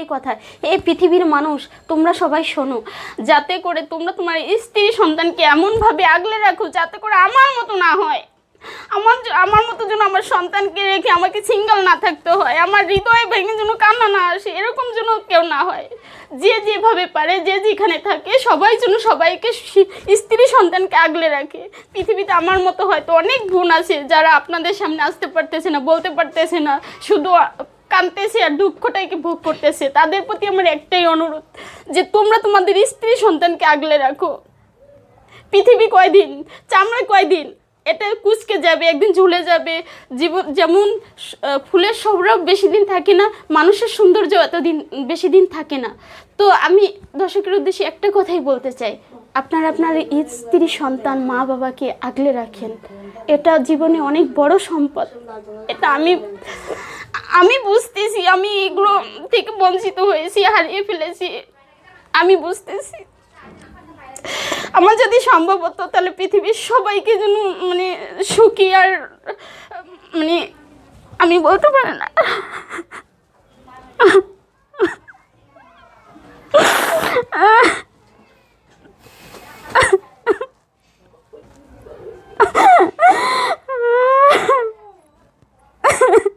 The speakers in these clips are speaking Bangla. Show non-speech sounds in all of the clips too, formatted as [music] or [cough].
এই কথা। এই পৃথিবীর মানুষ, তোমরা সবাই শোনো। যাতে করে তোমরা তোমার স্ত্রী সন্তানকে এমনভাবে আগলে রাখো, যাতে করে আমার মতো না হয়। আমার আমার মতো যেন আমার সন্তানকে রেখে আমাকে সিঙ্গেল না থাকতে হয়, আমার হৃদয়ে ভেঙে যেন কান্না না আসে, এরকম যেন কেউ না হয়। যে যেভাবে পারে, যে যেখানে থাকে, সবাই যেন সবাইকে স্ত্রী সন্তানকে আগলে রাখে। পৃথিবীতে আমার মতো হয়তো অনেক বোন আছে যারা আপনাদের সামনে আসতে পারতেছে না, বলতে পারতেছে না, শুধু কাঁদতেছে আর দুঃখটাকে ভোগ করতেছে, তাদের প্রতি আমার একটাই অনুরোধ যে তোমরা তোমাদের স্ত্রী সন্তানকে আগলে রাখো। পৃথিবী কয়দিন? চামড়া কয়দিন? এটা কুচকে যাবে, একদিন ঝুলে যাবে। জীবন যেমন ফুলের সৌরভ বেশি দিন থাকে না, মানুষের সৌন্দর্য এতদিন বেশি দিন থাকে না। তো আমি দর্শকের উদ্দেশ্যে একটা কথাই বলতে চাই। আপনার আপনার স্ত্রী সন্তান, মা বাবাকে আগলে রাখেন। এটা জীবনে অনেক বড় সম্পদ। এটা আমি আমি বুঝতেছি, আমি এগুলো থেকে বঞ্চিত হয়েছি, হারিয়ে ফেলেছি। আমি বুঝতেছি। আমার যদি সম্ভব হতো, তাহলে পৃথিবীর সবাইকে যেন মানে সুখী আর মানে আমি বলতে পারি না। [laughs]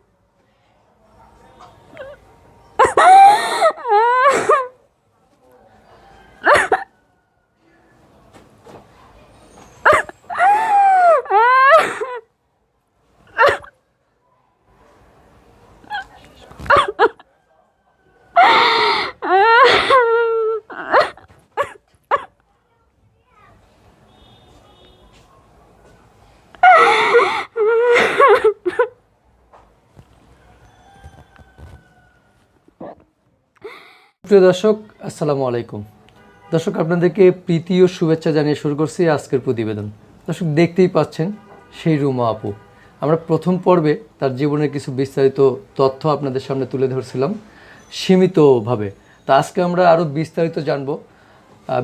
প্রিয় দর্শক, আসসালামু আলাইকুম। দর্শক, আপনাদেরকে প্রীতি ও শুভেচ্ছা জানিয়ে শুরু করছি আজকের প্রতিবেদন। দর্শক, দেখতেই পাচ্ছেন সেই রুমা আপু। আমরা প্রথম পর্বে তার জীবনের কিছু বিস্তারিত তথ্য আপনাদের সামনে তুলে ধরছিলাম সীমিতভাবে। তা আজকে আমরা আরও বিস্তারিত জানব।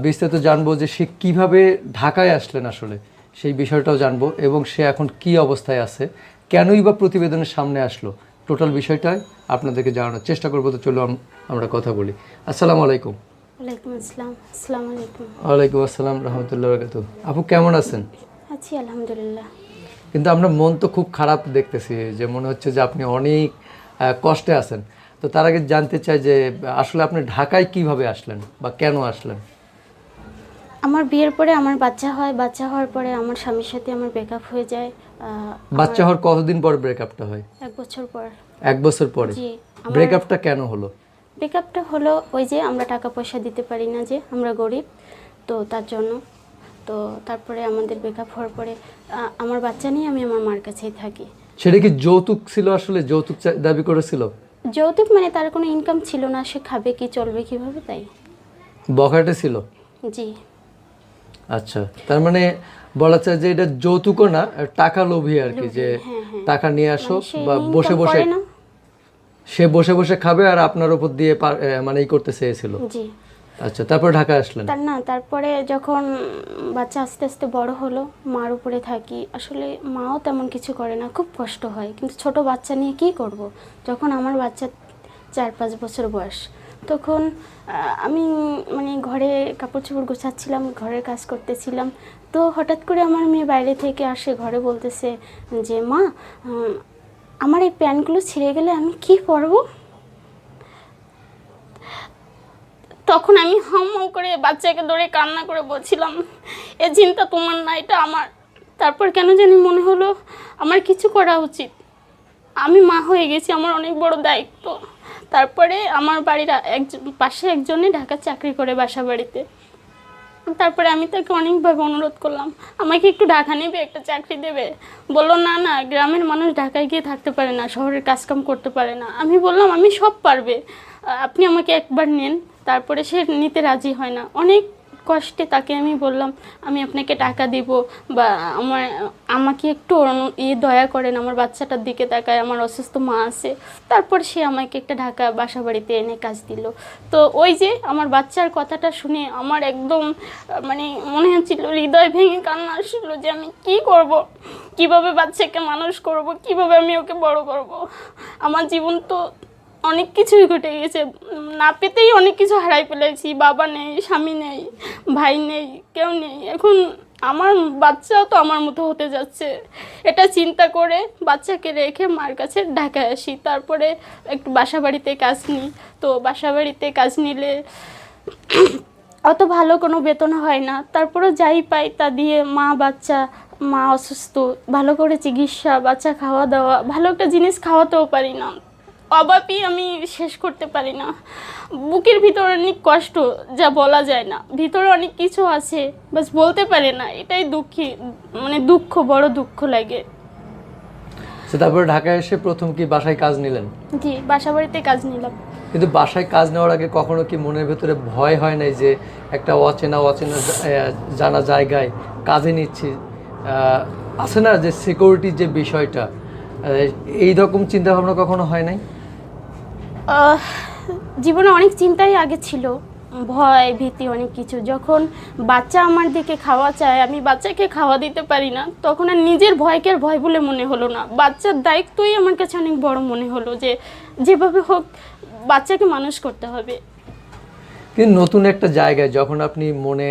বিস্তারিত জানব যে সে কীভাবে ঢাকায় আসলেন আসলে, সেই বিষয়টাও জানব এবং সে এখন কি অবস্থায় আছে, কেনই বা প্রতিবেদনের সামনে আসলো টোটাল বিষয়টাই আপনাদেরকে জানানোর চেষ্টা করব। তো চলো আমরা কথা বলি। আসসালামু আলাইকুম। ওয়ালাইকুম আসসালাম। আসসালামু আলাইকুম। ওয়ালাইকুম আসসালাম রহমতুল্লাহ বরকাত আপু কেমন আছেন? আছি আলহামদুলিল্লাহ। কিন্তু আমরা মন তো খুব খারাপ দেখতেছি যে মনে হচ্ছে যে আপনি অনেক কষ্টে আছেন। তো তার আগে জানতে চাই যে আসলে আপনি ঢাকায় কীভাবে আসলেন বা কেন আসলেন? আমার বিয়ের পরে আমার বাচ্চা হয় বাচ্চা হওয়ার পরে আমার স্বামীর সাথে আমার ব্রেকআপ হয়ে যায়। বাচ্চা হওয়ার কতদিন পর ব্রেকআপটা হয়? এক বছর পর। এক বছর পরে? জি ব্রেকআপটা কেন হলো? ব্রেকআপটা হলো ওই যে আমরা টাকা পয়সা দিতে পারি না যে আমরা গরিব তো তার জন্য। তো তারপরে আমাদের ব্রেকআপ হওয়ার পরে আমার বাচ্চা নিয়ে আমি আমার মার কাছেই থাকি। সেটা কি যৌতুক ছিল আসলে? যৌতুক দাবি করেছিল? যৌতুক মানে তার কোনো ইনকাম ছিল না সে খাবে কি চলবে কীভাবে তাই? বখাটে ছিল? জি। আচ্ছা তার মানে বলা যায় যে এটা যৌতুকও না টাকা লোভী আর কি যে হ্যাঁ, হ্যাঁ। টাকা নিয়ে আসো মানে বা বসে বসে সে বসে বসে খাবে আর আপনার উপর দিয়ে মানে ই করতে চেয়েছিল। জি। আচ্ছা তারপর ঢাকা আসলেন? তার না তারপরে যখন বাচ্চা আস্তে আস্তে বড় হলো মার উপরে থাকি আসলে মাও তেমন কিছু করে না খুব কষ্ট হয়। কিন্তু ছোট বাচ্চা নিয়ে কি করব? যখন আমার বাচ্চা চার পাঁচ বছর বয়স তখন আমি মানে ঘরে কাপড় চোপড় গোছাচ্ছিলাম, ঘরের কাজ করতেছিলাম। তো হঠাৎ করে আমার মেয়ে বাইরে থেকে আসে, ঘরে বলতেছে যে, মা আমার এই প্যান্টগুলো ছিঁড়ে গেলে আমি কি পরবো? তখন আমি হাম করে বাচ্চাকে ধরে কান্না করে বলছিলাম, এ চিন্তা তোমার না, এটা আমার। তারপর কেন জানি মনে হলো, আমার কিছু করা উচিত। আমি মা হয়ে গেছি, আমার অনেক বড় দায়িত্ব। তারপরে আমার বাড়ির একজন পাশে একজনই ঢাকা চাকরি করে বাসা বাড়িতে তারপরে আমি তাকে অনেকভাবে অনুরোধ করলাম, আমাকে একটু ঢাকা নেবে, একটা চাকরি দেবে। বলল, না না, গ্রামের মানুষ ঢাকায় গিয়ে থাকতে পারে না, শহরের কাজকাম করতে পারে না। আমি বললাম, আমি সব পারবে আপনি আমাকে একবার নেন, তারপরে সে নিতে রাজি হয় না। অনেক কষ্টে তাকে আমি বললাম, আমি আপনাকে টাকা দিব বা আমার, আমাকে একটু ইয়ে দয়া করেন, আমার বাচ্চাটার দিকে তাকায়, আমার অসুস্থ মা আছে। তারপর সে আমাকে একটা ঢাকা বাসা বাড়িতে এনে কাজ দিল। তো ওই যে আমার বাচ্চার কথাটা শুনে আমার একদম মানে মনে হচ্ছিল, হৃদয় ভেঙে কান্না আসছিল যে আমি কি করব? কীভাবে বাচ্চাকে মানুষ করব? কীভাবে আমি ওকে বড় করব? আমার জীবন তো অনেক কিছুই ঘটে গেছে। না পেতেই অনেক কিছু হারাই ফেলেছি, বাবা নেই, স্বামী নেই, ভাই নেই, কেউ নেই। এখন আমার বাচ্চাও তো আমার মতো হতে যাচ্ছে। এটা চিন্তা করে বাচ্চাকে রেখে মার কাছে ঢাকায় আসি। তারপরে একটু বাসা বাড়িতে কাজ নিই। তো বাসা বাড়িতে কাজ নিলে অত ভালো কোনো বেতন হয় না। তারপরে যাই পাই তা দিয়ে মা, বাচ্চা, মা অসুস্থ। ভালো করে চিকিৎসা, বাচ্চা খাওয়া দাওয়া, ভালো একটা জিনিস খাওয়াতেও পারি না। অভাবই আমি শেষ করতে পারি না। বুকের ভিতরে অনেক কষ্ট যা বলা যায় না। ভিতরে অনেক কিছু আছে বাস বলতে পারে না। এটাই দুঃখী মানে দুঃখ বড় দুঃখ লাগে। তারপরে ঢাকায় এসে প্রথম কি বাসায় কাজ নিলেন? জি বাসা বাড়িতে কাজ নিলাম। কিন্তু বাসায় কাজ নেওয়ার আগে কখনো কি মনের ভেতরে ভয় হয় নাই যে একটা অচেনা অচেনা জানা জায়গায় কাজে নিচ্ছি? আছে না যে সিকিউরিটির যে বিষয়টা? এই রকম চিন্তা ভাবনা কখনো হয় নাই? জীবনে অনেক চিন্তাই আগে ছিল। ভয়, ভীতি অনেক কিছু। যখন বাচ্চা আমার দিকে খাওয়া চায়, আমি বাচ্চাকে খাওয়া দিতে পারি না, তখন আর নিজের ভয়কে ভয় বলে মনে হলো না। বাচ্চার দায়িত্বই আমার কাছে অনেক বড় মনে হলো যে, যেভাবে হোক বাচ্চাকে মানুষ করতে হবে। কিন্তু নতুন একটা জায়গায় যখন আপনি মনে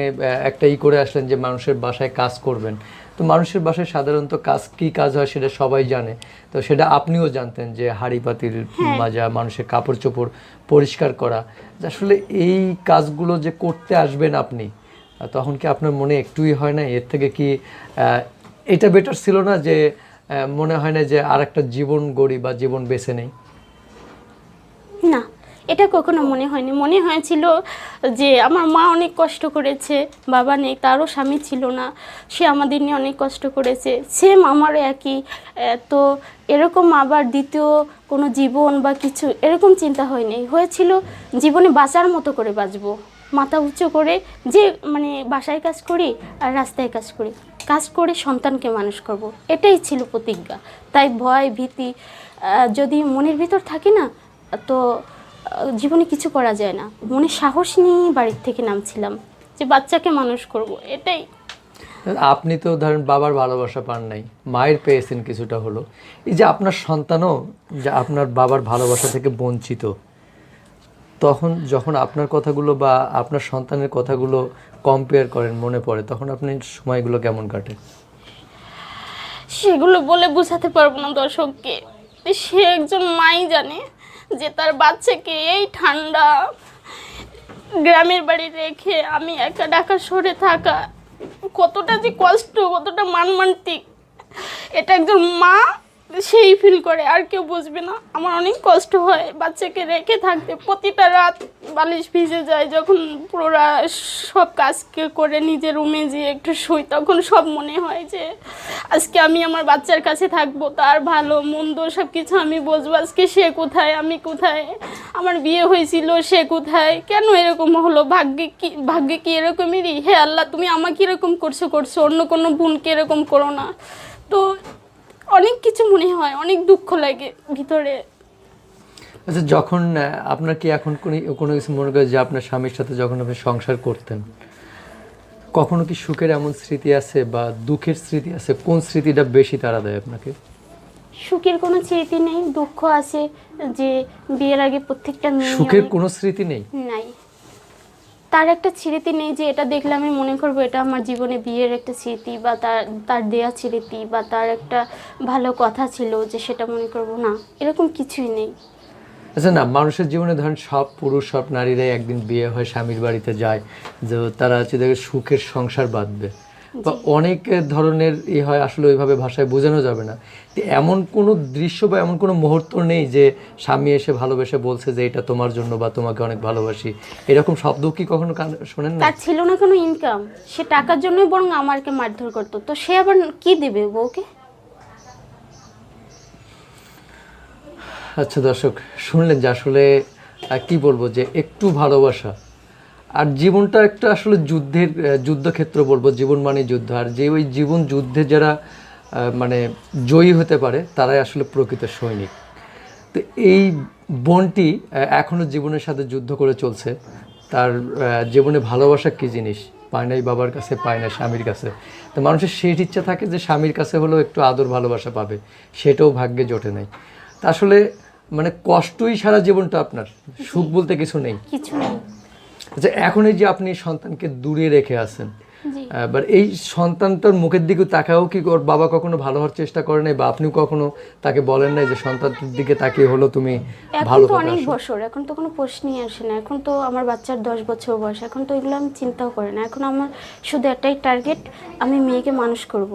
একটা ই করে আসলেন যে মানুষের বাসায় কাজ করবেন তো মানুষের বাসায় সাধারণত কাজ কি কাজ হয় সেটা সবাই জানে। তো সেটা আপনিও জানতেন যে হাড়ি পাতিল মাজা মানুষের কাপড় চোপড় পরিষ্কার করা। যে আসলে এই কাজগুলো যে করতে আসবেন আপনি তখন কি আপনার মনে একটুই হয় না? এর থেকে কি এটা বেটার ছিল না যে মনে হয় না যে আর একটা জীবন গড়ি বা জীবন বেছে নেই? না। এটা কখনো মনে হয়নি। মনে হয়েছিল যে আমার মা অনেক কষ্ট করেছে, বাবা নেই, তারও স্বামী ছিল না, সে আমাদের নিয়ে অনেক কষ্ট করেছে। সেম আমারও একই। তো এরকম আবার দ্বিতীয় কোনো জীবন বা কিছু এরকম চিন্তা হয়নি। হয়েছিল জীবনে বাঁচার মতো করে বাঁচবো। মাথা উঁচু করে যে মানে বাসায় কাজ করি আর রাস্তায় কাজ করি। কাজ করে সন্তানকে মানুষ করব। এটাই ছিল প্রতিজ্ঞা। তাই ভয়, ভীতি যদি মনের ভিতর থাকে না, তো জীবনে কিছু করা যায় না। মনে সাহস নিয়ে বাড়ির থেকে নামছিলাম যে বাচ্চাকে মানুষ করব এটাই। আপনি তো ধরেন বাবার ভালোবাসা পান নাই মায়ের পেয়েছেন কিছুটা হলো। এই যে আপনার সন্তানও যে আপনার বাবার ভালোবাসা থেকে বঞ্চিত তখন যখন আপনার কথাগুলো বা আপনার সন্তানের কথাগুলো কম্পেয়ার করেন মনে পড়ে তখন আপনি সময়গুলো কেমন কাটে? সেগুলো বলে বোঝাতে পারব না দর্শককে। সে একজন মাই জানে। যে তার বাচ্চাকে এই ঠান্ডা গ্রামের বাড়ি রেখে আমি একা ডাকা সরে থাকা কতটা যে কষ্ট, কতটা মানমান্তিক। এটা একজন মা সেই ফিল করে, আর কেউ বুঝবে না। আমার অনেক কষ্ট হয় বাচ্চাকে রেখে থাকতে। প্রতিটা রাত বালিশ ভিজে যায়, যখন পুরোরা সব কাজ কে- করে নিজের রুমে যেয়ে একটু শুই, তখন সব মনে হয় যে, আজকে আমি আমার বাচ্চার কাছে থাকব, তার ভালো মন্দ সব কিছু আমি বুঝব। আজকে সে কোথায়, আমি কোথায়, আমার বিয়ে হয়েছিল, সে কোথায়, কেন এরকম হলো, ভাগ্যে কি ভাগ্যে কি এরকমই হে আল্লাহ, তুমি আমাকে এরকম করছ করছ, অন্য কোনো বোনকে এরকম করো না। তো অনেক কিছু মনে হয় অনেক দুঃখ লাগে ভিতরে। আচ্ছা যখন আপনার কি এখন কোনো কোনো কিছু মনে করে যে আপনার স্বামীর সাথে যখন আপনি সংসার করতেন কখনো কি সুখের এমন স্মৃতি আছে বা দুঃখের স্মৃতি আছে? কোন স্মৃতিটা বেশি তাড়া দেয় আপনাকে? সুখের কোনো স্মৃতি নেই দুঃখ আছে যে বিয়ের আগে প্রত্যেকটা মেয়ে সুখের কোনো স্মৃতি নেই? নাই তার একটা স্মৃতি নেই যে এটা দেখলে আমি মনে করব এটা আমার জীবনে বিয়ের একটা স্মৃতি বা তার তার দেয়া স্মৃতি বা তার একটা ভালো কথা ছিল যে সেটা মনে করব না, এরকম কিছুই নেই। আচ্ছা না, মানুষের জীবনে ধরেন সব পুরুষ, সব নারীরাই একদিন বিয়ে হয়, স্বামীর বাড়িতে যায়, যে তারা হচ্ছে সুখের সংসার বাঁধবে। বা অনেক ধরনের ই হয় আসলে ওইভাবে ভাষায় বোঝানো যাবে না। তো এমন কোনো দৃশ্য বা এমন কোনো মুহূর্ত নেই যে স্বামী এসে ভালোবেসে বলছে যে এটা তোমার জন্য বা তোমাকে অনেক ভালোবাসি। এরকম শব্দ কি কখনো শোনেন না তার ছিল না কোনো ইনকাম সে টাকার জন্যই বরং আমাকে মারধর করতো। তো সে আবার কি দেবে বউকে? আচ্ছা দর্শক শুনলেন যে আসলে কি বলব যে একটু ভালোবাসা। আর জীবনটা একটা আসলে যুদ্ধের যুদ্ধক্ষেত্র বলব জীবন মানে যুদ্ধ। আর যে ওই জীবন যুদ্ধে যারা মানে জয়ী হতে পারে তারাই আসলে প্রকৃত সৈনিক। তো এই বোনটি আহ, এখনও জীবনের সাথে যুদ্ধ করে চলছে। তার জীবনে ভালোবাসা কী জিনিস? পায় নাই বাবার কাছে পায় না স্বামীর কাছে। তো মানুষের সেই ইচ্ছা থাকে যে স্বামীর কাছে হলেও একটু আদর ভালোবাসা পাবে। সেটাও ভাগ্যে জোটে নাই। তা আসলে মানে কষ্টই সারা জীবনটা আপনার। সুখ বলতে কিছু নেই। কিছু নেই। আচ্ছা এখন এই যে আপনি সন্তানকে দূরে রেখে আছেন এবার এই সন্তানটার মুখের দিকে তাকাও কি ওর বাবা কখনো ভালো হওয়ার চেষ্টা করে নাই বা আপনিও কখনো তাকে বলেন নাই যে সন্তানটার দিকে তাকিয়ে হলো তুমি ভালো তো অনেক বছর এখন তো কোনো প্রশ্নই আসে না এখন তো আমার বাচ্চার দশ বছর বয়স এখন তো এগুলো আমি চিন্তাও করি না এখন আমার শুধু একটাই টার্গেট আমি মেয়েকে মানুষ করব।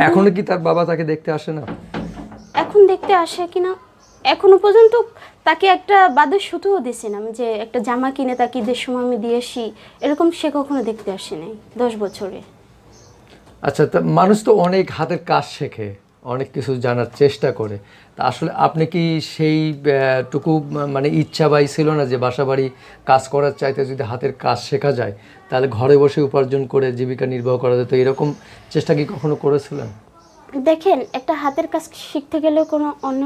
এখনও কি তার বাবা তাকে দেখতে আসে না? এখন দেখতে আসে কিনা এখনও পর্যন্ত তাকে একটা বাদের সুতোও দিয়েছিলাম যে একটা জামা কিনে তাকে ঈদের সময় আমি দিয়ে আসি। এরকম সে কখনো দেখতে আসে নাই দশ বছরে। আচ্ছা তা মানুষ তো অনেক হাতের কাজ শেখে, অনেক কিছু জানার চেষ্টা করে। তা আসলে আপনি কি সেই টুকু মানে ইচ্ছা বাই ছিল না যে বাসা বাড়ি কাজ করার চাইতে যদি হাতের কাজ শেখা যায়, তাহলে ঘরে বসে উপার্জন করে জীবিকা নির্বাহ করা যেত, এরকম চেষ্টা কি কখনো করেছিলেন? দেখেন, একটা হাতের কাজ শিখতে গেলে কোনো অন্য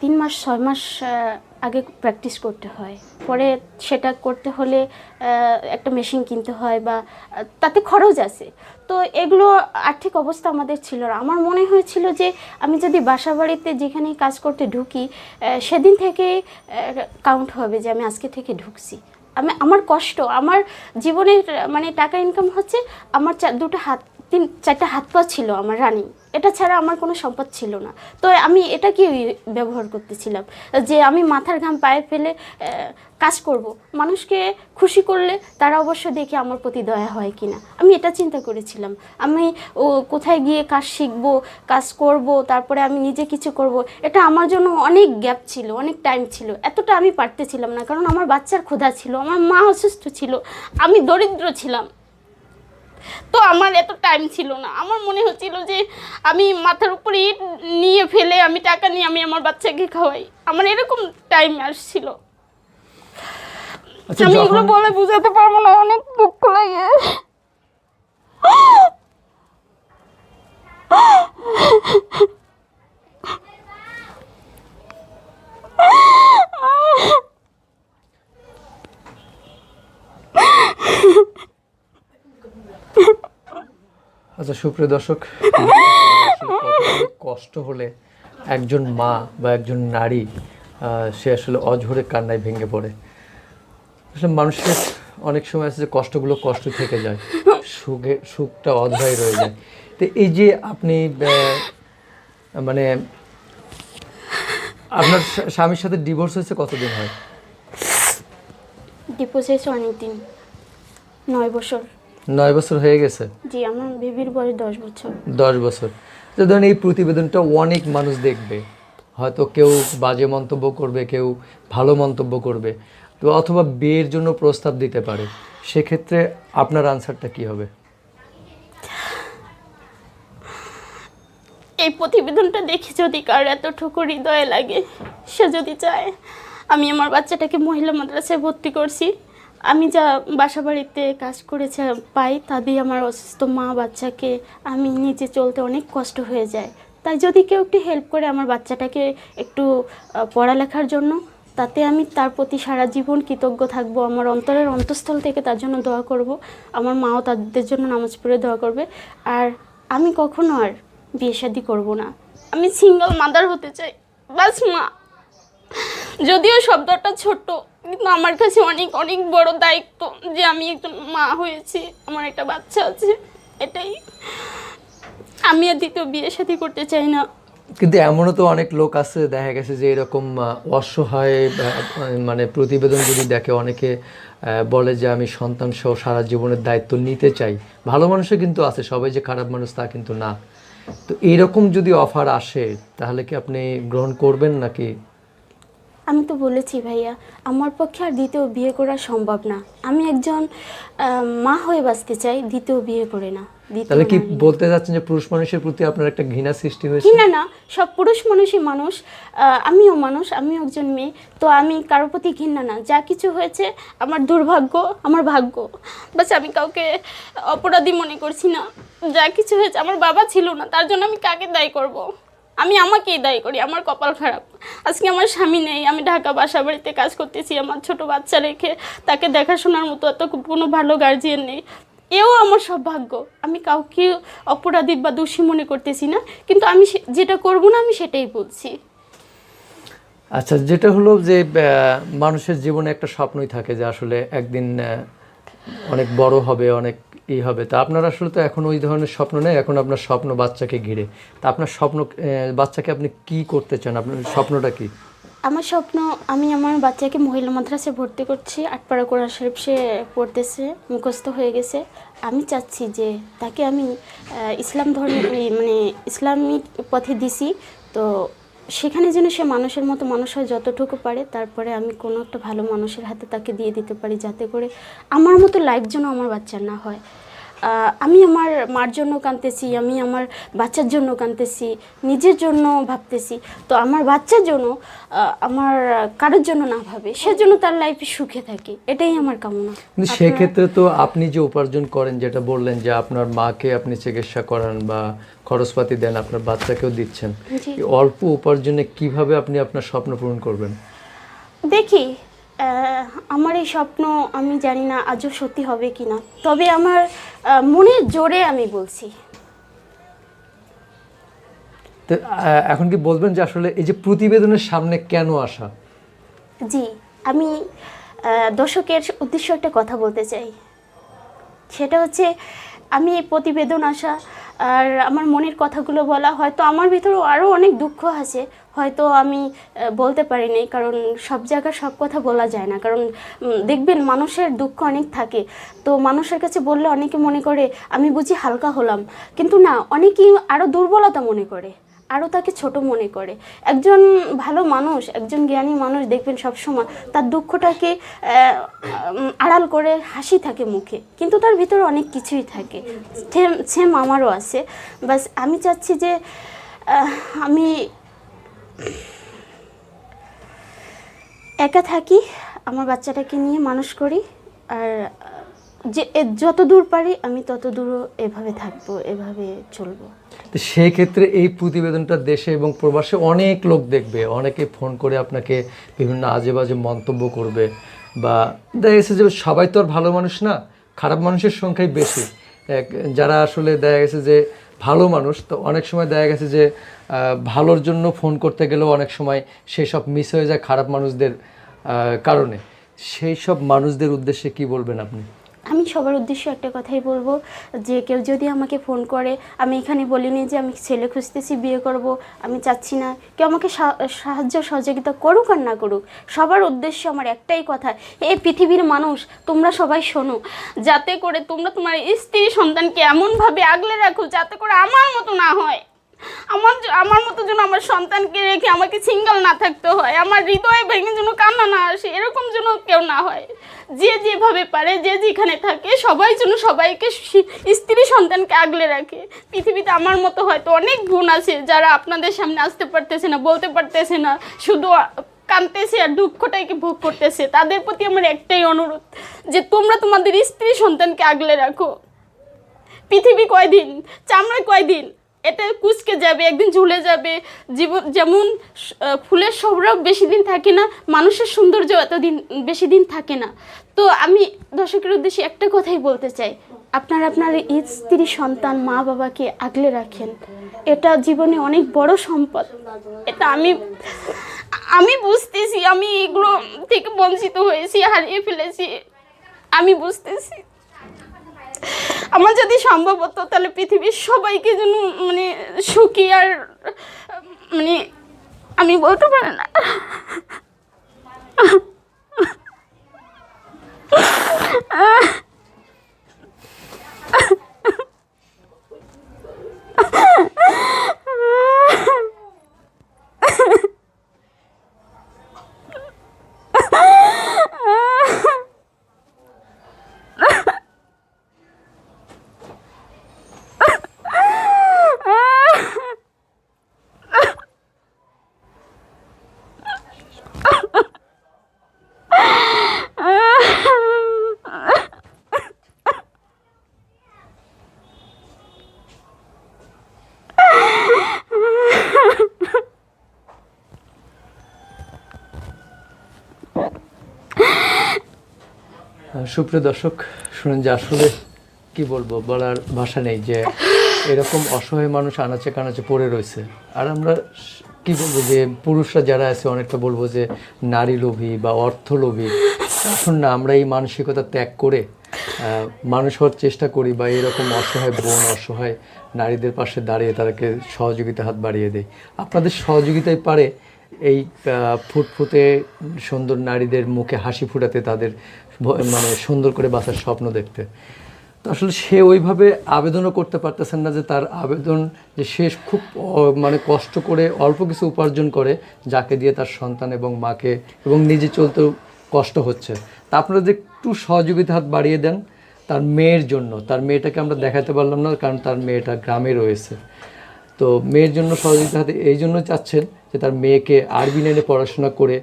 তিন মাস, ছয় মাস আগে প্র্যাকটিস করতে হয়। পরে সেটা করতে হলে একটা মেশিন কিনতে হয় বা, তাতে খরচ আছে। তো এগুলো আর্থিক অবস্থা আমাদের ছিল আমার মনে হয়েছিল যে, আমি যদি বাসা বাড়িতে যেখানেই কাজ করতে ঢুকি সেদিন থেকে কাউন্ট হবে যে আমি আজকে থেকে ঢুকছি। আমি, আমার কষ্ট, আমার জীবনের মানে টাকা ইনকাম হচ্ছে, আমার দুটো হাত তিন, চারটা হাত পা ছিল আমার রানিং। এটা ছাড়া আমার কোনো সম্পদ ছিল না। তো আমি এটা কি ব্যবহার করতেছিলাম? যে আমি মাথার ঘাম পায়ে ফেলে কাজ করব। মানুষকে খুশি করলে তারা অবশ্য দেখে আমার প্রতি দয়া হয় কিনা। আমি এটা চিন্তা করেছিলাম। আমি, ও, কোথায় গিয়ে কাজ শিখব, কাজ করব, তারপরে আমি নিজে কিছু করব, এটা আমার জন্য অনেক গ্যাপ ছিল, অনেক টাইম ছিল। এতটা আমি পারতেছিলাম না, কারণ আমার বাচ্চার ক্ষুধা ছিল, আমার মা অসুস্থ ছিল, আমি দরিদ্র ছিলাম। তো আমার এত টাইম ছিল না। আমার মনে হচ্ছিল যে আমি মাথার উপরে ইট নিয়ে ফেলে আমি টাকা নিয়ে আমি আমার বাচ্চাকে খাওয়াই। আমার এরকম টাইম আসছিল। আচ্ছা আমি এগুলো বলে বুঝাতে পারব না অনেক দুঃখ লাগে। আচ্ছা সুপ্রিয় দর্শক, কষ্ট হলে একজন মা বা একজন নারী সে আসলে অঝরে কান্নায় ভেঙে পড়ে। আসলে মানুষের অনেক সময় আছে যে কষ্টগুলো কষ্ট থেকে যায়, সুখে, সুখটা অধরাই রয়ে যায়। তো এই যে আপনি মানে আপনার স্বামীর সাথে ডিভোর্স হয়েছে কতদিন হয়? ডিপোজ হয়েছে অনেকদিন, নয় বছর। নয় বছর হয়ে গেছে? জি আমার বেবির বয়স দশ বছর। দশ বছর। তো ধরেন এই প্রতিবেদনটা অনেক মানুষ দেখবে। হয়তো কেউ বাজে মন্তব্য করবে কেউ ভালো মন্তব্য করবে। তো অথবা বিয়ের জন্য প্রস্তাব দিতে পারে। সেক্ষেত্রে আপনার আনসারটা কি হবে? এই প্রতিবেদনটা দেখে যদি কার এতটুকু হৃদয়ে লাগে সে যদি চায় আমি আমার বাচ্চাটাকে মহিলা মাদ্রাসায় ভর্তি করছি। আমি যা বাসা বাড়িতে কাজ করেছে, পাই তা দিয়ে আমার অসুস্থ মা বাচ্চাকে আমি নিজে চলতে অনেক কষ্ট হয়ে যায়। তাই যদি কেউ একটু হেল্প করে আমার বাচ্চাটাকে একটু পড়ালেখার জন্য, তাতে আমি তার প্রতি সারা জীবন কৃতজ্ঞ থাকব, আমার অন্তরের অন্তঃস্থল থেকে তার জন্য দোয়া করব, আমার মাও তাদের জন্য নামাজ পড়ে দোয়া করবে, আর আমি কখনো আর বিয়ে শাদি করব না। আমি সিঙ্গল মাদার হতে চাই, বাস মা। যদিও শব্দটা ছোট কিন্তু আমার কাছে অনেক অনেক বড় দায়িত্ব যে আমি একজন মা হয়েছি, আমার একটা বাচ্চা আছে, এটাই। আমি আর দ্বিতীয় বিয়ে শাদি করতে চাই না। কিন্তু এমনও তো অনেক লোক আছে, দেখা গেছে যে এরকম অসহায় মানে প্রতিবেদন যদি দেখে অনেকে বলে যে আমি সন্তান সহ সারা জীবনের দায়িত্ব নিতে চাই। ভালো মানুষও কিন্তু আছে, সবাই যে খারাপ মানুষ তা কিন্তু না। তো এইরকম যদি অফার আসে, তাহলে কি আপনি গ্রহণ করবেন নাকি? আমি তো বলেছি ভাইয়া আমার পক্ষে আর দ্বিতীয় বিয়ে করা সম্ভব না। আমি একজন মা হয়ে বাঁচতে চাই দ্বিতীয় বিয়ে করে না তাহলে কি বলতে যাচ্ছেন যে পুরুষ মানুষের প্রতি আপনার একটা ঘৃণা সৃষ্টি হয়েছে? না না সব পুরুষ মানুষই মানুষ আমিও মানুষ আমিও একজন মেয়ে তো আমি কারোর প্রতি ঘৃণা না। যা কিছু হয়েছে আমার দুর্ভাগ্য আমার ভাগ্য। বাস আমি কাউকে অপরাধী মনে করছি না। যা কিছু হয়েছে আমার বাবা ছিল না তার জন্য আমি কাকে দায়ী করব। আমি আমাকেই দায়ী করি, আমার কপাল খারাপ। আজকে আমার স্বামী নেই, আমি ঢাকা বাসা বাড়িতে কাজ করতেছি, আমার ছোট বাচ্চা রেখে তাকে দেখাশোনার মতো এত কোনো ভালো গার্জিয়ান নেই। এও আমার সৌভাগ্য আমি কাউকে অপরাধী বা দোষী মনে করতেছি না, কিন্তু আমি যেটা করব না, আমি সেটাই বলছি। আচ্ছা যেটা হলো যে মানুষের জীবনে একটা স্বপ্নই থাকে যে আসলে একদিন অনেক বড় হবে, অনেক ই হবে। তা আপনার আসলে তো এখন ওই ধরনের স্বপ্ন নেই, এখন আপনার স্বপ্ন বাচ্চাকে ঘিরে। তা আপনার স্বপ্ন বাচ্চাকে আপনি কি করতে চান? আপনার স্বপ্নটা কি? আমার স্বপ্ন, আমি আমার বাচ্চাকে মহিলা মাদ্রাসায় ভর্তি করছি। আটপাড়া কোরআন শরীফ সে পড়তেছে, মুখস্থ হয়ে গেছে। আমি চাচ্ছি যে তাকে আমি ইসলাম ধর্মে এই মানে ইসলামিক পথে দিছি। তো সেখানে যেন সে মানুষের মতো মানুষ হয় যতটুকু পারে, তারপরে আমি কোনো একটা ভালো মানুষের হাতে তাকে দিয়ে দিতে পারি যাতে করে আমার মতো লাইফ যেন আমার বাচ্চার না হয়। আমি আমার মার জন্য কাঁদতেছি আমি আমার বাচ্চার জন্য কাঁদতেছি নিজের জন্য ভাবতেছি। তো আমার বাচ্চার জন্য আমার কারোর জন্য না ভাবে সেজন্য তার লাইফে সুখে থাকে এটাই আমার কামনা। কিন্তু সেক্ষেত্রে তো আপনি যে উপার্জন করেন যেটা বললেন যে আপনার মাকে আপনি চিকিৎসা করান বা খরচপাতি দেন আপনার বাচ্চাকেও দিচ্ছেন অল্প উপার্জনে কীভাবে আপনি আপনার স্বপ্ন পূরণ করবেন? দেখি আমার এই স্বপ্ন আমি জানি না আজও সত্যি হবে কি না তবে আমার মনের জোরে আমি বলছি। তো এখন কি বলবেন যে আসলে এই যে প্রতিবেদনের সামনে কেন আসা? জি আমি দর্শকের উদ্দেশ্য একটা কথা বলতে চাই। সেটা হচ্ছে আমি এই প্রতিবেদন আসা আর আমার মনের কথাগুলো বলা, হয়তো আমার ভিতরেও আরও অনেক দুঃখ আছে। হয়তো আমি বলতে পারিনি কারণ সব জায়গায় সব কথা বলা যায় না। কারণ দেখবেন মানুষের দুঃখ অনেক থাকে। তো মানুষের কাছে বললে অনেকে মনে করে, আমি বুঝি হালকা হলাম। কিন্তু না, অনেকেই আরও দুর্বলতা মনে করে। আরও তাকে ছোট মনে করে। একজন ভালো মানুষ, একজন জ্ঞানী মানুষ দেখবেন সবসময় তার দুঃখটাকে আড়াল করে হাসি থাকে মুখে। কিন্তু তার ভিতরে অনেক কিছুই থাকে। সেম আমারও আছে। বাস আমি চাচ্ছি যে আমি একা থাকি, আমার বাচ্চাটাকে নিয়ে মানুষ করি, আর যে যত দূর পারি আমি তত দূরও এভাবে থাকব, এভাবে চলবো। তো সেই ক্ষেত্রে এই প্রতিবেদনটা দেশে এবং প্রবাসে অনেক লোক দেখবে, অনেকে ফোন করে আপনাকে বিভিন্ন আজে বাজে মন্তব্য করবে বা দেখা গেছে যে সবাই তো আর ভালো মানুষ না, খারাপ মানুষের সংখ্যাই বেশি। এক, যারা আসলে দেখা গেছে যে ভালো মানুষ, তো অনেক সময় দেখা গেছে যে ভালোর জন্য ফোন করতে গেলেও অনেক সময় সেই সব মিস হয়ে যায় খারাপ মানুষদের কারণে। সেই সব মানুষদের উদ্দেশ্যে কি বলবেন আপনি? আমি সবার উদ্দেশ্যে একটা কথাই বলব যে কেউ যদি আমাকে ফোন করে, আমি এখানে বলিনি যে আমি ছেলে খুঁজতেছি, বিয়ে করব, আমি চাচ্ছি না। কেউ আমাকে সাহায্য, সহযোগিতা করুক আর না করুক, সবার উদ্দেশ্য আমার একটাই কথা, এই পৃথিবীর মানুষ, তোমরা সবাই শোনো, যাতে করে তোমরা তোমার স্ত্রী সন্তানকে এমনভাবে আগলে রাখো, যাতে করে আমার মতো না হয়। আমার আমার মতো যেন আমার সন্তানকে রেখে আমাকে সিঙ্গেল না থাকতে হয়, আমার হৃদয় ভেঙে যেন কান্না না আসে, এরকম যেন কেউ না হয়। যে যেভাবে পারে, যে যেখানে থাকে, সবাই যেন সবাইকে স্ত্রী সন্তানকে আগলে রাখে। পৃথিবীতে আমার মতো হয়তো অনেক বোন আছে যারা আপনাদের সামনে আসতে পারতেছে না, বলতে পারতেছে না, শুধু কাঁদতেছে আর দুঃখটাকে ভোগ করতেছে। তাদের প্রতি আমার একটাই অনুরোধ যে তোমরা তোমাদের স্ত্রী সন্তানকে আগলে রাখো। পৃথিবী কয়দিন? চামড়া কয়দিন? এটা কুচকে যাবে, একদিন ঝুলে যাবে। জীবন যেমন ফুলের সৌরভ বেশি দিন থাকে না, মানুষের সৌন্দর্য এতদিন বেশি দিন থাকে না। তো আমি দর্শকের উদ্দেশ্যে একটা কথাই বলতে চাই। আপনার আপনার স্ত্রী সন্তান মা বাবাকে আগলে রাখেন। এটা জীবনে অনেক বড় সম্পদ। এটা আমি আমি বুঝতেছি, আমি এগুলো থেকে বঞ্চিত হয়েছি, হারিয়ে ফেলেছি। আমি বুঝতেছি। আমার যদি সম্ভব হতো, তাহলে পৃথিবীর সবাইকে যেন মানে সুখী আর মানে আমি বলতে পারি না। [laughs] সুপ্রিয় দর্শক, শুনেন যে আসলে কি বলব, বলার ভাষা নেই যে এরকম অসহায় মানুষ আনাচে কানাচে পড়ে রয়েছে। আর আমরা কি বলব যে পুরুষরা যারা আছে, অনেকটা বলব যে নারী লোভী বা অর্থ লোভী এখন না, আমরা এই মানসিকতা ত্যাগ করে মানুষ হওয়ার চেষ্টা করি বা এরকম অসহায় বোন, অসহায় নারীদের পাশে দাঁড়িয়ে তাদেরকে সহযোগিতা হাত বাড়িয়ে দেয় আপনাদের সহযোগিতায় পারে এই ফুটফুটে সুন্দর নারীদের মুখে হাসি ফুটাতে তাদের মানে সুন্দর করে বাঁচার স্বপ্ন দেখতে। তো আসলে সে ওইভাবে আবেদনও করতে পারতেছেন না যে তার আবেদন যে সে খুব মানে কষ্ট করে অল্প কিছু উপার্জন করে, যাকে দিয়ে তার সন্তান এবং মাকে এবং নিজে চলতেও কষ্ট হচ্ছে। তা আপনারা যে একটু সহযোগিতা হাত বাড়িয়ে দেন, তার মেয়ের জন্য, তার মেয়েটাকে আমরা দেখাতে পারলাম না, কারণ তার মেয়েটা গ্রামে রয়েছে। তো মেয়ের জন্য সহযোগিতা হাতে এই জন্য চাচ্ছেন যে তার মেয়েকে আরবি লাইনে পড়াশোনা করে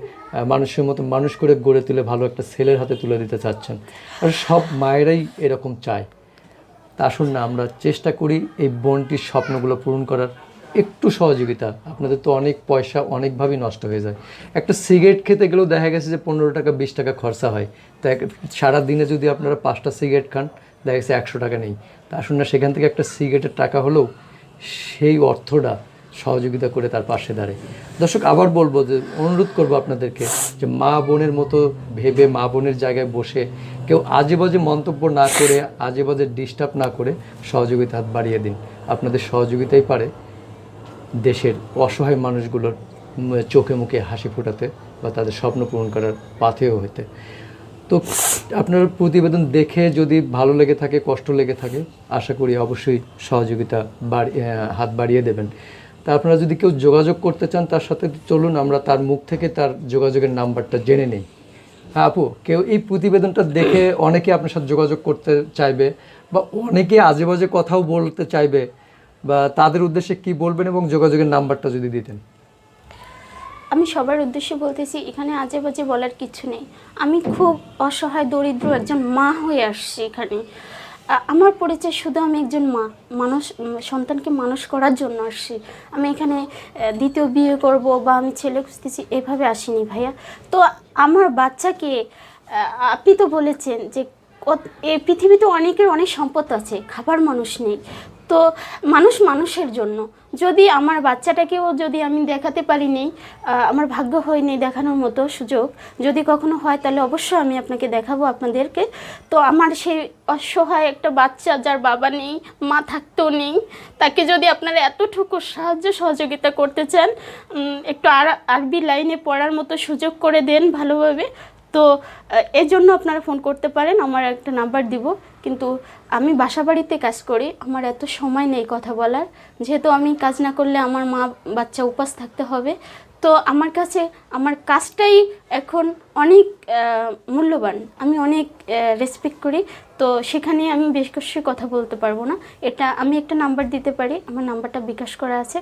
মানুষের মতো মানুষ করে গড়ে তুলে ভালো একটা ছেলের হাতে তুলে দিতে চাচ্ছেন। আর সব মায়েরাই এরকম চায়। তা আসুন না, আমরা চেষ্টা করি এই বোনটির স্বপ্নগুলো পূরণ করার। একটু সহযোগিতা, আপনাদের তো অনেক পয়সা অনেকভাবেই নষ্ট হয়ে যায়। একটা সিগারেট খেতে গেলেও দেখা গেছে যে পনেরো টাকা, বিশ টাকা খরচা হয়। তো সারা দিনে যদি আপনারা পাঁচটা সিগারেট খান, দেখা গেছে একশো টাকা নেই। তা আসুন না, সেখান থেকে একটা সিগারেটের টাকা হলেও সেই অর্থটা সহযোগিতা করে তার পাশে দাঁড়ায়। দর্শক, আবার বলব যে, অনুরোধ করব আপনাদেরকে যে, মা বোনের মতো ভেবে, মা বোনের জায়গায় বসে কেউ আজে বাজে মন্তব্য না করে আজে বাজে ডিস্টার্ব না করে সহযোগিতা হাত বাড়িয়ে দিন। আপনাদের সহযোগিতাই পারে দেশের অসহায় মানুষগুলোর চোখে মুখে হাসি ফোটাতে বা তাদের স্বপ্ন পূরণ করার পাথেও হতে। তো আপনার প্রতিবেদন দেখে যদি ভালো লেগে থাকে, কষ্ট লেগে থাকে, আশা করি অবশ্যই সহযোগিতা হাত বাড়িয়ে দেবেন। তা আপনারা যদি কেউ যোগাযোগ করতে চান, তার সাথে চলুন, আমরা তার মুখ থেকে তার যোগাযোগের নাম্বারটা জেনে নেই। হ্যাঁ আপু, কেউ এই প্রতিবেদনটা দেখে অনেকে আপনার সাথে যোগাযোগ করতে চাইবে বা অনেকে আজে বাজে কথাও বলতে চাইবে বা তাদের উদ্দেশ্যে কি বলবেন এবং যোগাযোগের নাম্বারটা যদি দিতেন। আমি সবার উদ্দেশ্যে বলতেছি, এখানে আজে বাজে বলার কিছু নেই। আমি খুব অসহায়, দরিদ্র একজন মা হয়ে আসছি এখানে। আমার পরিচয় শুধু আমি একজন মা, মানুষ সন্তানকে মানুষ করার জন্য আসছি। আমি এখানে দ্বিতীয় বিয়ে করব বা আমি ছেলে খুঁজতেছি, এভাবে আসিনি ভাইয়া। তো আমার বাচ্চাকে আপনি তো বলেছেন যে এই পৃথিবীতে অনেকের অনেক সম্পদ আছে, খাবার মানুষ নেই। তো মানুষ মানুষের জন্য। যদি আমার বাচ্চাটাকেও যদি আমি দেখাতে পারিনি আমার ভাগ্য হয়নি দেখানোর মতো সুযোগ, যদি কখনো হয় তাহলে অবশ্যই আমি আপনাকে দেখাবো আপনাদেরকে। তো আমার সেই অসহায় একটা বাচ্চা যার বাবা নেই, মা থাকতেও নেই, তাকে যদি আপনারা এতটুকু সাহায্য সহযোগিতা করতে চান একটু আর, আরবি লাইনে পড়ার মতো সুযোগ করে দেন ভালোভাবে তো এর জন্য আপনারা ফোন করতে পারেন, আমার একটা নাম্বার দিব। কিন্তু আমি বাসা বাড়িতে কাজ করি, আমার এত সময় নেই কথা বলার। যেহেতু আমি কাজ না করলে আমার মা, বাচ্চা উপাস থাকতে হবে। তো আমার কাছে, আমার কাজটাই এখন অনেক মূল্যবান। আমি অনেক রেসপেক্ট করি। তো সেখানে আমি বেশ কিছু কথা বলতে পারব না। এটা আমি একটা নাম্বার দিতে পারি, আমার নাম্বারটা বিকাশ করা আছে।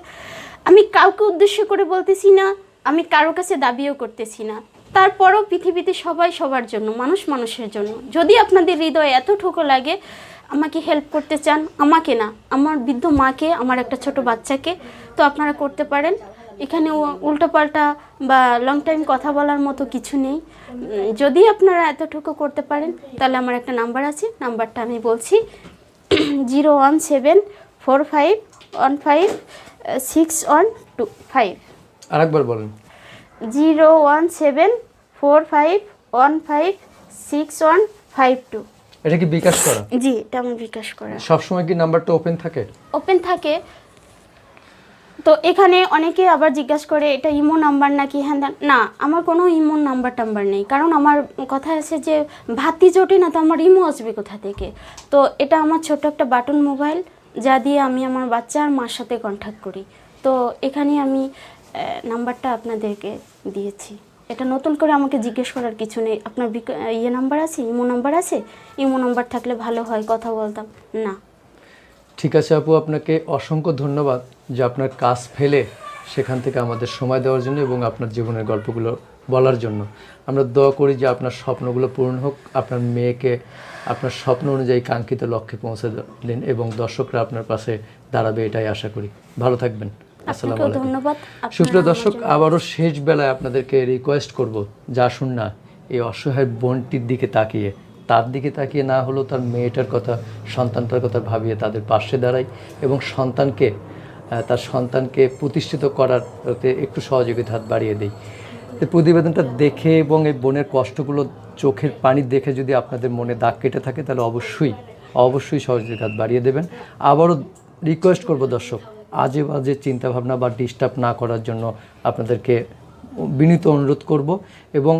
আমি কাউকে উদ্দেশ্য করে বলতেছি না, আমি কারও কাছে দাবিও করতেছি না। তারপরও পৃথিবীতে সবাই সবার জন্য মানুষ মানুষের জন্য। যদি আপনাদের হৃদয়ে এতটুকু লাগে আমাকে হেল্প করতে চান আমাকে না আমার বৃদ্ধ মাকে আমার একটা ছোট বাচ্চাকে তো আপনারা করতে পারেন। এখানে উল্টোপাল্টা বা লং টাইম কথা বলার মতো কিছু নেই। যদি আপনারা এতটুকু করতে পারেন তাহলে আমার একটা নাম্বার আছে নাম্বারটা আমি বলছি zero one seven four five one five six one two five আরেকবার বলেন। Zero one seven four five one five six one five two. এটা কি বিকাশ করা? জি এটা আমার বিকাশ করা। সবসময় কি নাম্বারটা ওপেন থাকে? ওপেন থাকে। তো এখানে অনেকে আবার জিজ্ঞাসা করে এটা ইমো নাম্বার নাকি হ্যাঁ না আমার কোনো ইমো নাম্বার টাম্বার নেই। কারণ আমার কথা আছে যে ভাতি জোটে না তো আমার ইমো আসবে কোথা থেকে? তো এটা আমার ছোট একটা বাটন মোবাইল যা দিয়ে আমি আমার বাচ্চা আর মার সাথে কন্ট্যাক্ট করি। তো এখানে আমি নাম্বারটা আপনাদেরকে দিয়েছি। এটা নতুন করে আমাকে জিজ্ঞেস করার কিছু নেই। আপনার ইয়ে নাম্বার আছে? ইমো নাম্বার আছে? ইমো নাম্বার থাকলে ভালো হয়, কথা বলতাম। না। ঠিক আছে আপু, আপনাকে অসংখ্য ধন্যবাদ যে আপনার কাজ ফেলে সেখান থেকে আমাদের সময় দেওয়ার জন্য এবং আপনার জীবনের গল্পগুলো বলার জন্য। আমরা দোয়া করি যে আপনার স্বপ্নগুলো পূরণ হোক, আপনার মেয়েকে আপনার স্বপ্ন অনুযায়ী কাঙ্ক্ষিত লক্ষ্যে পৌঁছে দিন এবং দর্শকরা আপনার পাশে দাঁড়াবে এটাই আশা করি। ভালো থাকবেন। আসসালামু ধন্যবাদ। সুপ্রিয় দর্শক আবারও শেষ বেলায় আপনাদেরকে রিকোয়েস্ট করব। যা শুন না এই অসহায় বোনটির দিকে তাকিয়ে। তার দিকে তাকিয়ে না হলেও তার মেয়েটার কথা সন্তানটার কথা ভাবিয়ে তাদের পাশে দাঁড়াই এবং সন্তানকে তার সন্তানকে প্রতিষ্ঠিত করার একটু সহযোগিতা হাত বাড়িয়ে দেই। প্রতিবেদনটা দেখে এবং এই বোনের কষ্টগুলো চোখের পানি দেখে যদি আপনাদের মনে দাগ কেটে থাকে তাহলে অবশ্যই অবশ্যই সহযোগিতা হাত বাড়িয়ে দেবেন। আবারও রিকোয়েস্ট করব দর্শক আজে বাজে চিন্তাভাবনা বা ডিস্টার্ব না করার জন্য আপনাদেরকে বিনীত অনুরোধ করব এবং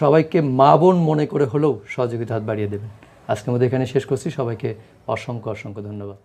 সবাইকে মা বোন মনে করে হলেও সহযোগিতা হাত বাড়িয়ে দেবেন। আজকের মধ্যে এখানে শেষ করছি। সবাইকে অসংখ্য অসংখ্য ধন্যবাদ।